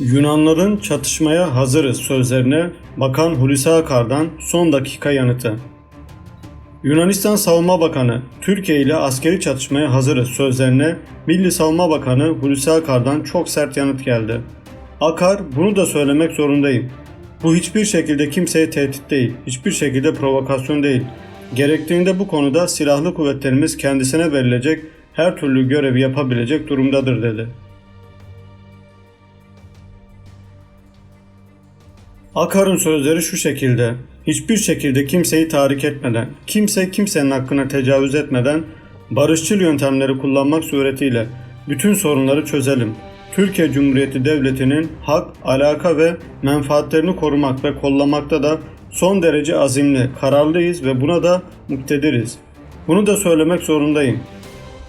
Yunanların çatışmaya hazırız sözlerine Bakan Hulusi Akar'dan son dakika yanıtı. Yunanistan Savunma Bakanı Türkiye ile askeri çatışmaya hazırız sözlerine Milli Savunma Bakanı Hulusi Akar'dan çok sert yanıt geldi. Akar bunu da söylemek zorundayım. Bu hiçbir şekilde kimseye tehdit değil, hiçbir şekilde provokasyon değil. Gerektiğinde bu konuda silahlı kuvvetlerimiz kendisine verilecek her türlü görevi yapabilecek durumdadır dedi. Akar'ın sözleri şu şekilde. Hiçbir şekilde kimseyi tahrik etmeden, kimse kimsenin hakkına tecavüz etmeden barışçıl yöntemleri kullanmak suretiyle bütün sorunları çözelim. Türkiye Cumhuriyeti Devleti'nin hak, alaka ve menfaatlerini korumak ve kollamakta da son derece azimli, kararlıyız ve buna da muktediriz. Bunu da söylemek zorundayım.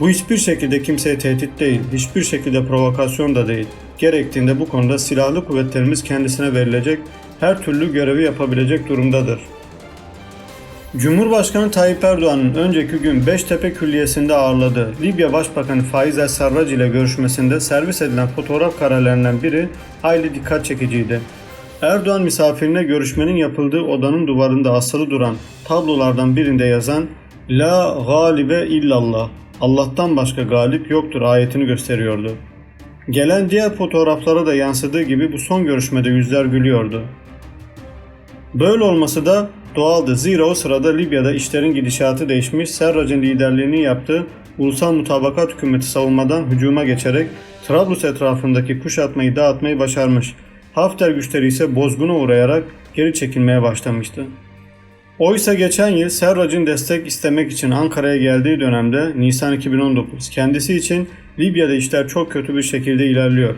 Bu hiçbir şekilde kimseye tehdit değil, hiçbir şekilde provokasyon da değil. Gerektiğinde bu konuda silahlı kuvvetlerimiz kendisine verilecek her türlü görevi yapabilecek durumdadır. Cumhurbaşkanı Tayyip Erdoğan'ın önceki gün Beştepe Külliyesi'nde ağırladığı Libya Başbakanı Faiz El-Sarrac ile görüşmesinde servis edilen fotoğraf karelerinden biri hayli dikkat çekiciydi. Erdoğan misafirine görüşmenin yapıldığı odanın duvarında asılı duran tablolardan birinde yazan La galibe illallah Allah'tan başka galip yoktur ayetini gösteriyordu. Gelen diğer fotoğraflara da yansıdığı gibi bu son görüşmede yüzler gülüyordu. Böyle olması da doğaldı. Zira o sırada Libya'da işlerin gidişatı değişmiş, Serrac'ın liderliğini yaptığı Ulusal Mutabakat Hükümeti savunmadan hücuma geçerek Trablus etrafındaki kuşatmayı dağıtmayı başarmış. Hafter güçleri ise bozguna uğrayarak geri çekilmeye başlamıştı. Oysa geçen yıl Serrac'ın destek istemek için Ankara'ya geldiği dönemde Nisan 2019 kendisi için Libya'da işler çok kötü bir şekilde ilerliyor.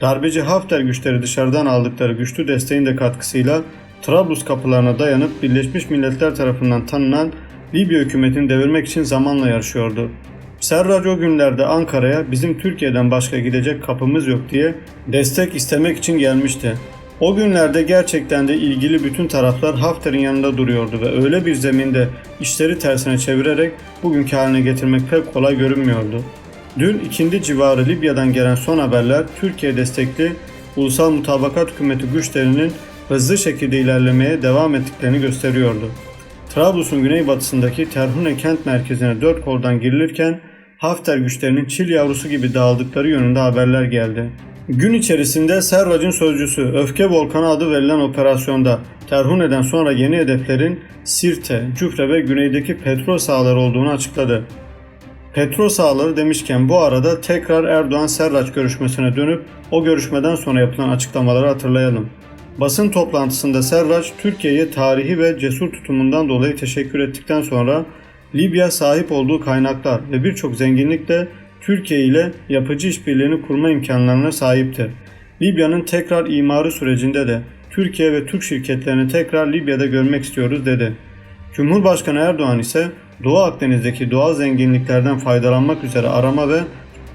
Darbeci Hafter güçleri dışarıdan aldıkları güçlü desteğin de katkısıyla Trablus kapılarına dayanıp Birleşmiş Milletler tarafından tanınan Libya hükümetini devirmek için zamanla yarışıyordu. Serrac o günlerde Ankara'ya bizim Türkiye'den başka gidecek kapımız yok diye destek istemek için gelmişti. O günlerde gerçekten de ilgili bütün taraflar Hafter'in yanında duruyordu ve öyle bir zeminde işleri tersine çevirerek bugünkü haline getirmek pek kolay görünmüyordu. Dün ikindi civarı Libya'dan gelen son haberler Türkiye destekli Ulusal Mutabakat Hükümeti güçlerinin hızlı şekilde ilerlemeye devam ettiklerini gösteriyordu. Trablus'un güneybatısındaki Terhune kent merkezine dört koldan girilirken Hafter güçlerinin çil yavrusu gibi dağıldıkları yönünde haberler geldi. Gün içerisinde Serrac'ın sözcüsü Öfke Volkanı adı verilen operasyonda Terhune'den sonra yeni hedeflerin Sirte, Cüfre ve güneydeki petrol sahaları olduğunu açıkladı. Petrol sahaları demişken bu arada tekrar Erdoğan-Serraç görüşmesine dönüp o görüşmeden sonra yapılan açıklamaları hatırlayalım. Basın toplantısında Serraç, Türkiye'ye tarihi ve cesur tutumundan dolayı teşekkür ettikten sonra Libya sahip olduğu kaynaklar ve birçok zenginlikle Türkiye ile yapıcı işbirliğini kurma imkanlarına sahiptir. Libya'nın tekrar imarı sürecinde de Türkiye ve Türk şirketlerini tekrar Libya'da görmek istiyoruz dedi. Cumhurbaşkanı Erdoğan ise Doğu Akdeniz'deki doğal zenginliklerden faydalanmak üzere arama ve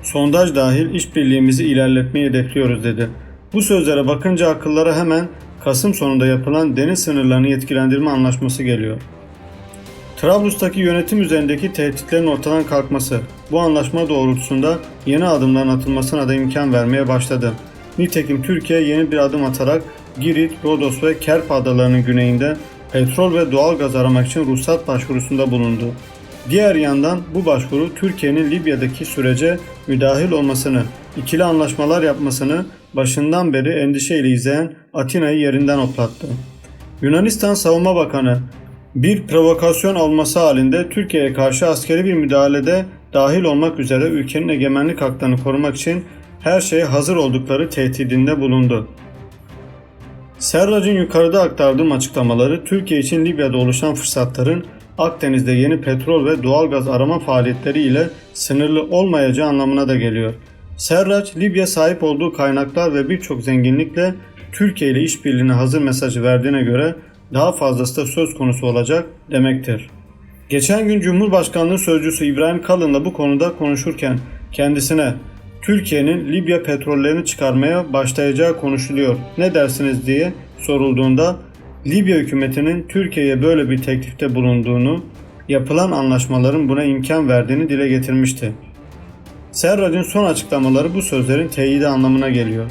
sondaj dahil işbirliğimizi ilerletmeyi hedefliyoruz dedi. Bu sözlere bakınca akıllara hemen Kasım sonunda yapılan deniz sınırlarını yetkilendirme anlaşması geliyor. Trablus'taki yönetim üzerindeki tehditlerin ortadan kalkması bu anlaşma doğrultusunda yeni adımların atılmasına da imkan vermeye başladı. Nitekim Türkiye yeni bir adım atarak Girit, Rodos ve Kerp adalarının güneyinde petrol ve doğal gaz aramak için ruhsat başvurusunda bulundu. Diğer yandan bu başvuru Türkiye'nin Libya'daki sürece müdahil olmasını, ikili anlaşmalar yapmasını başından beri endişeyle izleyen Atina'yı yerinden hoplattı. Yunanistan Savunma Bakanı bir provokasyon olması halinde Türkiye'ye karşı askeri bir müdahalede dahil olmak üzere ülkenin egemenlik haklarını korumak için her şeye hazır oldukları tehdidinde bulundu. Serrac'ın yukarıda aktardığım açıklamaları Türkiye için Libya'da oluşan fırsatların Akdeniz'de yeni petrol ve doğalgaz arama faaliyetleri ile sınırlı olmayacağı anlamına da geliyor. Serraç, Libya sahip olduğu kaynaklar ve birçok zenginlikle Türkiye ile işbirliğine hazır mesajı verdiğine göre daha fazlası da söz konusu olacak demektir. Geçen gün Cumhurbaşkanlığı Sözcüsü İbrahim Kalın da bu konuda konuşurken kendisine Türkiye'nin Libya petrollerini çıkarmaya başlayacağı konuşuluyor. Ne dersiniz diye sorulduğunda Libya hükümetinin Türkiye'ye böyle bir teklifte bulunduğunu, yapılan anlaşmaların buna imkan verdiğini dile getirmişti. Serrac'ın son açıklamaları bu sözlerin teyidi anlamına geliyor.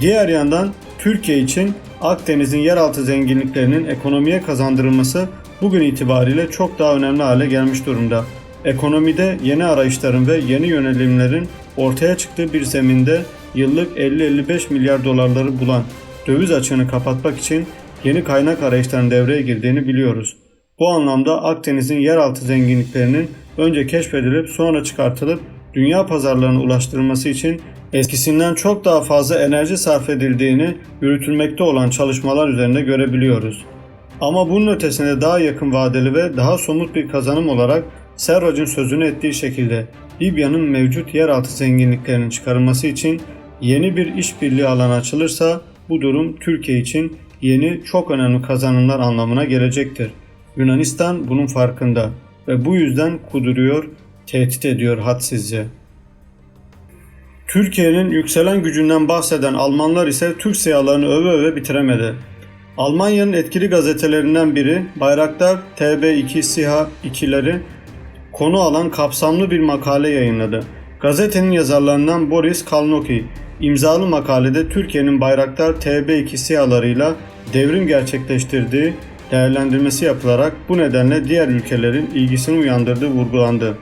Diğer yandan Türkiye için Akdeniz'in yeraltı zenginliklerinin ekonomiye kazandırılması bugün itibariyle çok daha önemli hale gelmiş durumda. Ekonomide yeni arayışların ve yeni yönelimlerin ortaya çıktığı bir zeminde yıllık 50-55 milyar dolarları bulan döviz açığını kapatmak için yeni kaynak arayışlarının devreye girdiğini biliyoruz. Bu anlamda Akdeniz'in yeraltı zenginliklerinin önce keşfedilip sonra çıkartılıp dünya pazarlarına ulaştırılması için eskisinden çok daha fazla enerji sarf edildiğini yürütülmekte olan çalışmalar üzerinde görebiliyoruz. Ama bunun ötesinde daha yakın vadeli ve daha somut bir kazanım olarak Serrac'ın sözünü ettiği şekilde Libya'nın mevcut yeraltı zenginliklerinin çıkarılması için yeni bir işbirliği alanı açılırsa bu durum Türkiye için yeni çok önemli kazanımlar anlamına gelecektir. Yunanistan bunun farkında ve bu yüzden kuduruyor, tehdit ediyor hadsizce. Türkiye'nin yükselen gücünden bahseden Almanlar ise Türk siyalarını öve öve bitiremedi. Almanya'nın etkili gazetelerinden biri Bayraktar TB2 SİHA 2'leri konu alan kapsamlı bir makale yayınladı. Gazetenin yazarlarından Boris Kalnoki imzalı makalede Türkiye'nin Bayraktar TB2 SİHA'larıyla devrim gerçekleştirdiği değerlendirmesi yapılarak bu nedenle diğer ülkelerin ilgisini uyandırdığı vurgulandı.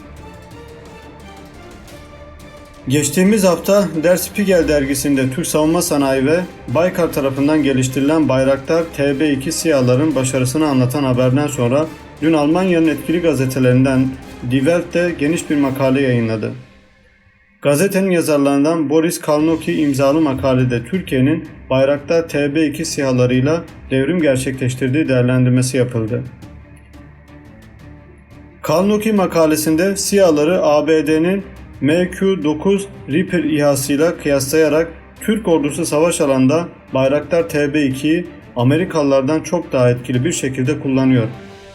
Geçtiğimiz hafta Der Spiegel dergisinde Türk savunma sanayi ve Baykar tarafından geliştirilen Bayraktar TB2 SİHA'ların başarısını anlatan haberden sonra dün Almanya'nın etkili gazetelerinden Die Welt de geniş bir makale yayınladı. Gazetenin yazarlarından Boris Kalnoki imzalı makalede Türkiye'nin Bayraktar TB2 SİHA'larıyla devrim gerçekleştirdiği değerlendirmesi yapıldı. Kalnoki makalesinde SİHA'ları ABD'nin MQ-9 Reaper İHA'sıyla kıyaslayarak Türk ordusu savaş alanında Bayraktar TB2'yi Amerikalılardan çok daha etkili bir şekilde kullanıyor.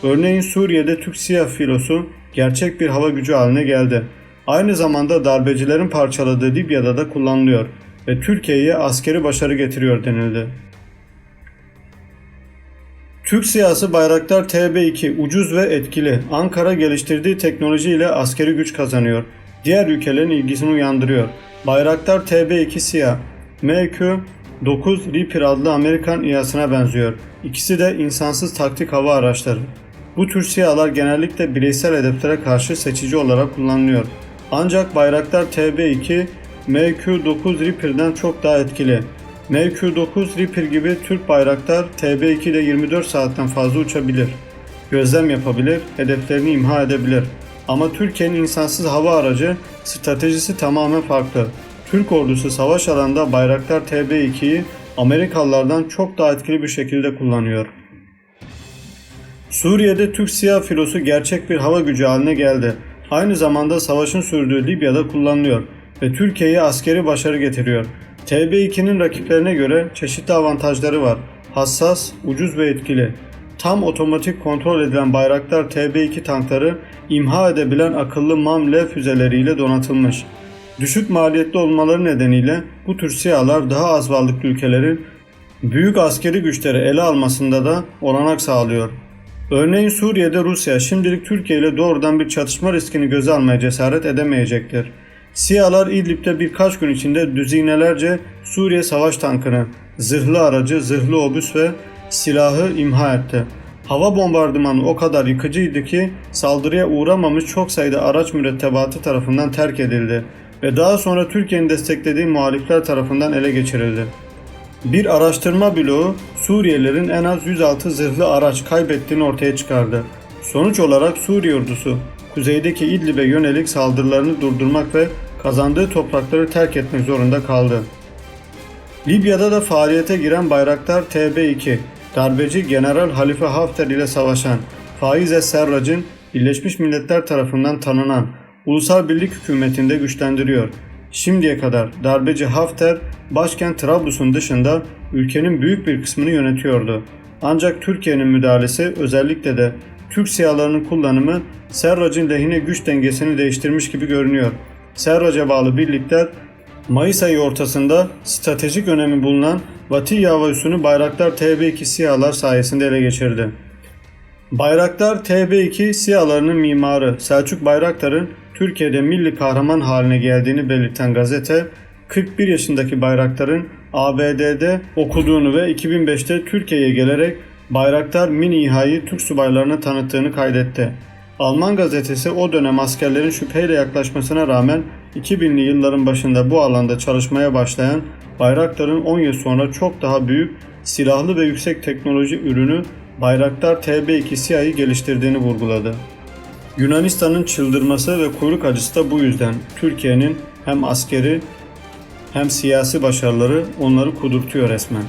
Örneğin Suriye'de Türk SİHA filosu gerçek bir hava gücü haline geldi. Aynı zamanda darbecilerin parçaladığı Libya'da da kullanılıyor ve Türkiye'ye askeri başarı getiriyor denildi. Türk siyasi Bayraktar TB2 ucuz ve etkili. Ankara geliştirdiği teknolojiyle askeri güç kazanıyor. Diğer ülkelerin ilgisini uyandırıyor. Bayraktar TB2 SİHA, MQ-9 Reaper adlı Amerikan İHA'sına benziyor. İkisi de insansız taktik hava araçları. Bu tür SİHA'lar genellikle bireysel hedeflere karşı seçici olarak kullanılıyor. Ancak Bayraktar TB2 MQ-9 Reaper'den çok daha etkili. MQ-9 Reaper gibi Türk Bayraktar TB2 ile 24 saatten fazla uçabilir. Gözlem yapabilir, hedeflerini imha edebilir. Ama Türkiye'nin insansız hava aracı stratejisi tamamen farklı. Türk ordusu savaş alanında Bayraktar TB2'yi Amerikalılardan çok daha etkili bir şekilde kullanıyor. Suriye'de Türk siyah filosu gerçek bir hava gücü haline geldi. Aynı zamanda savaşın sürdüğü Libya'da kullanılıyor ve Türkiye'ye askeri başarı getiriyor. TB2'nin rakiplerine göre çeşitli avantajları var. Hassas, ucuz ve etkili. Tam otomatik kontrol edilen Bayraktar TB2 tankları imha edebilen akıllı MAM-L füzeleriyle donatılmış. Düşük maliyetli olmaları nedeniyle bu tür SİHA'lar daha az varlıklı ülkelerin büyük askeri güçleri ele almasında da olanak sağlıyor. Örneğin Suriye'de Rusya şimdilik Türkiye ile doğrudan bir çatışma riskini göze almaya cesaret edemeyecektir. SİHA'lar İdlib'de birkaç gün içinde düzinelerce Suriye savaş tankını, zırhlı aracı, zırhlı obüs ve silahı imha etti. Hava bombardımanı o kadar yıkıcıydı ki saldırıya uğramamış çok sayıda araç mürettebatı tarafından terk edildi ve daha sonra Türkiye'nin desteklediği muhalifler tarafından ele geçirildi. Bir araştırma bloğu Suriyelilerin en az 106 zırhlı araç kaybettiğini ortaya çıkardı. Sonuç olarak Suriye ordusu kuzeydeki İdlib'e yönelik saldırılarını durdurmak ve kazandığı toprakları terk etmek zorunda kaldı. Libya'da da faaliyete giren Bayraktar TB2, darbeci General Halife Hafter ile savaşan Faiz Es-Serrac'ın Birleşmiş Milletler tarafından tanınan Ulusal Birlik Hükümeti'nde güçlendiriyor. Şimdiye kadar darbeci Hafter başkent Trablus'un dışında ülkenin büyük bir kısmını yönetiyordu. Ancak Türkiye'nin müdahalesi özellikle de Türk siyalarının kullanımı Serrac'ın lehine güç dengesini değiştirmiş gibi görünüyor. Serrac'a bağlı birlikler Mayıs ayı ortasında stratejik önemi bulunan Vatiya Üssü'nü Bayraktar TB2 SİHA'lar sayesinde ele geçirdi. Bayraktar TB2 SİHA'larının mimarı Selçuk Bayraktar'ın Türkiye'de milli kahraman haline geldiğini belirten gazete, 41 yaşındaki Bayraktar'ın ABD'de okuduğunu ve 2005'te Türkiye'ye gelerek Bayraktar mini İHA'yı Türk subaylarına tanıttığını kaydetti. Alman gazetesi o dönem askerlerin şüpheyle yaklaşmasına rağmen 2000'li yılların başında bu alanda çalışmaya başlayan Bayraktar'ın 10 yıl sonra çok daha büyük silahlı ve yüksek teknoloji ürünü Bayraktar TB2 SİHA'yı geliştirdiğini vurguladı. Yunanistan'ın çıldırması ve kuyruk acısı da bu yüzden Türkiye'nin hem askeri hem siyasi başarıları onları kudurtuyor resmen.